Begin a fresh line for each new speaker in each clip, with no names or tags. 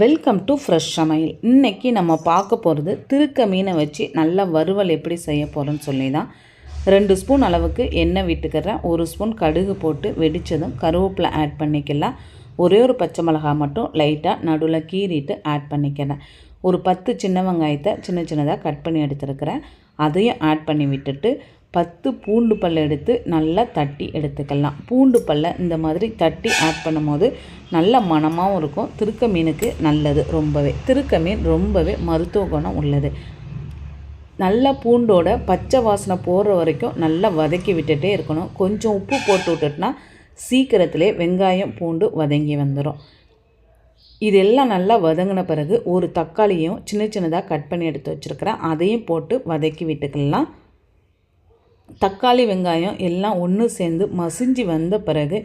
Welcome to fresh சமையல் இன்றைக்கி நம்ம பார்க்க போகிறது திருக்க மீனை வச்சு நல்ல வறுவல் எப்படி செய்ய போகிறோன்னு சொல்லி தான் ரெண்டு ஸ்பூன் அளவுக்கு எண்ணெய் விட்டுக்கிறேன். ஒரு ஸ்பூன் கடுகு போட்டு வெடித்ததும் கருவேப்பிலை ஆட் பண்ணிக்கலாம். ஒரே ஒரு பச்சை மிளகாய் மட்டும் லைட்டாக நடுவில் கீறிட்டு ஆட் பண்ணிக்கிறேன் ஒரு பத்து சின்ன வெங்காயத்தை சின்ன சின்னதாக கட் பண்ணி எடுத்துருக்கிறேன். அதையும் ஆட் பண்ணி விட்டுட்டு பத்து பூண்டு பல்லை எடுத்து நல்லா தட்டி எடுத்துக்கலாம். பூண்டு பல்லை இந்த மாதிரி தட்டி ஆட் பண்ணும்போது நல்ல மணமாகவும் இருக்கும். திருக்க மீனுக்கு நல்லது ரொம்பவே. திருக்க மீன் ரொம்பவே மருத்துவ குணம் உள்ளது. நல்ல பூண்டோட பச்சை வாசனை போடுற வரைக்கும் நல்லா வதக்கி விட்டுட்டே இருக்கணும். கொஞ்சம் உப்பு போட்டு விட்டுட்டுனா சீக்கிரத்திலே வெங்காயம் பூண்டு வதங்கி வந்துடும் இதெல்லாம் நல்லா வதங்கின பிறகு ஒரு தக்காளியும் சின்ன சின்னதாக கட் பண்ணி எடுத்து வச்சுருக்கிறேன். அதையும் போட்டு வதக்கி விட்டுக்கலாம். தக்காளி வெங்காயம் எல்லாம் ஒன்று சேர்ந்து மசிஞ்சு வந்த பிறகு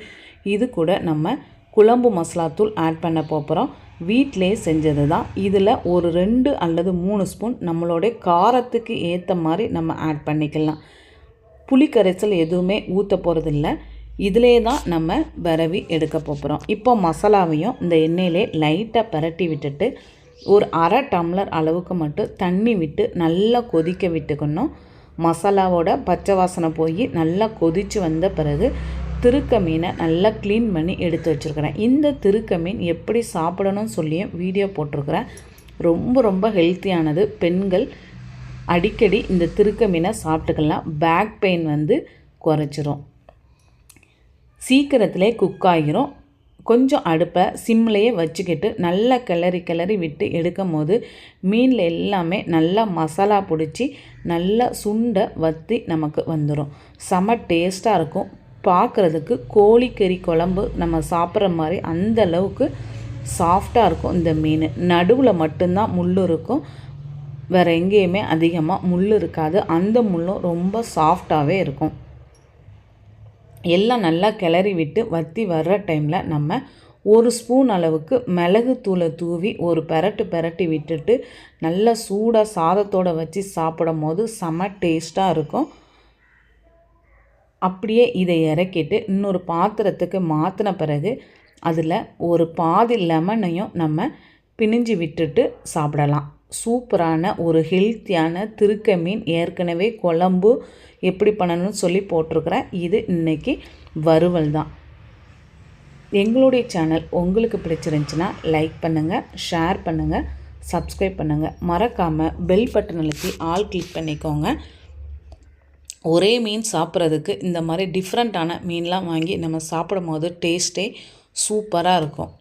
இது கூட நம்ம குழம்பு மசாலாத்தூள் ஆட் பண்ண போகிறோம் வீட்டிலே செஞ்சது தான் இதில் ஒரு ரெண்டு அல்லது மூணு ஸ்பூன் நம்மளுடைய காரத்துக்கு ஏற்ற மாதிரி நம்ம ஆட் பண்ணிக்கலாம். புளி கரைச்சல் எதுவுமே ஊற்ற போகிறதில்ல இதிலே தான் நம்ம விரவி எடுக்க போகிறோம் இப்போ மசாலாவையும் இந்த எண்ணெயிலே லைட்டாக பரட்டி விட்டுட்டு ஒரு அரை டம்ளர் அளவுக்கு மட்டும் தண்ணி விட்டு நல்லா கொதிக்க விட்டுக்கணும். மசாலாவோட பச்சை வாசனை போய் நல்லா கொதித்து வந்த பிறகு திருக்க மீனை நல்லா க்ளீன் பண்ணி எடுத்து வச்சுருக்கிறேன். இந்த திருக்க மீன் எப்படி சாப்பிடணும்னு சொல்லியும் வீடியோ போட்டிருக்கிறேன். ரொம்ப ரொம்ப ஹெல்த்தியானது பெண்கள் அடிக்கடி இந்த திருக்க மீனை சாப்பிட்டுக்கலாம். பேக் பெயின் வந்து குறைச்சிரும். சீக்கிரத்திலே குக் ஆகிரும். கொஞ்சம் அடுப்பை சிம்லேயே வச்சுக்கிட்டு நல்லா கிளறி கிளறி விட்டு எடுக்கும் போது மீனில் எல்லாமே நல்லா மசாலா பிடிச்சி நல்லா சுண்டை வற்றி நமக்கு வந்துடும் செம டேஸ்ட்டாக இருக்கும். பார்க்குறதுக்கு கோழிக்கறி குழம்பு நம்ம சாப்பிட்ற மாதிரி அந்த அளவுக்கு சாஃப்டாக இருக்கும் இந்த மீன். நடுவில் மட்டும்தான் முள் இருக்கும். வேறு எங்கேயுமே அதிகமாக முள் இருக்காது. அந்த முள்ளும் ரொம்ப சாஃப்டாகவே இருக்கும். எல்லாம் நல்லா கிளறி விட்டு வற்றி வர்ற டைமில் நம்ம ஒரு ஸ்பூன் அளவுக்கு மிளகு தூளை தூவி ஒரு பெரட்டு பெரட்டி விட்டுட்டு நல்லா சூடாக சாதத்தோடு வச்சு சாப்பிடும் போது செம டேஸ்ட்டாக இருக்கும். அப்படியே இதை இறக்கிட்டு இன்னொரு பாத்திரத்துக்கு மாற்றின பிறகு அதில் ஒரு பாதி லெமனையும் நம்ம பிணிஞ்சு விட்டுட்டு சாப்பிடலாம். சூப்பரான ஒரு ஹெல்த்தியான திருக்க மீன் ஏற்கனவே குழம்பு எப்படி பண்ணணும்னு சொல்லி போட்டிருக்கிறேன். இது இன்றைக்கி வறுவல் தான். எங்களுடைய சேனல் உங்களுக்கு பிடிச்சிருந்துச்சின்னா லைக் பண்ணுங்கள் ஷேர் பண்ணுங்கள் சப்ஸ்கிரைப் பண்ணுங்கள் மறக்காமல் பெல் பட்டன் அழுத்தி ஆல் கிளிக் பண்ணிக்கோங்க. ஒரே மீன் சாப்பிட்றதுக்கு இந்த மாதிரி டிஃப்ரெண்ட்டான மீன்லாம் வாங்கி நம்ம சாப்பிடும் போது டேஸ்ட்டே சூப்பராக இருக்கும்.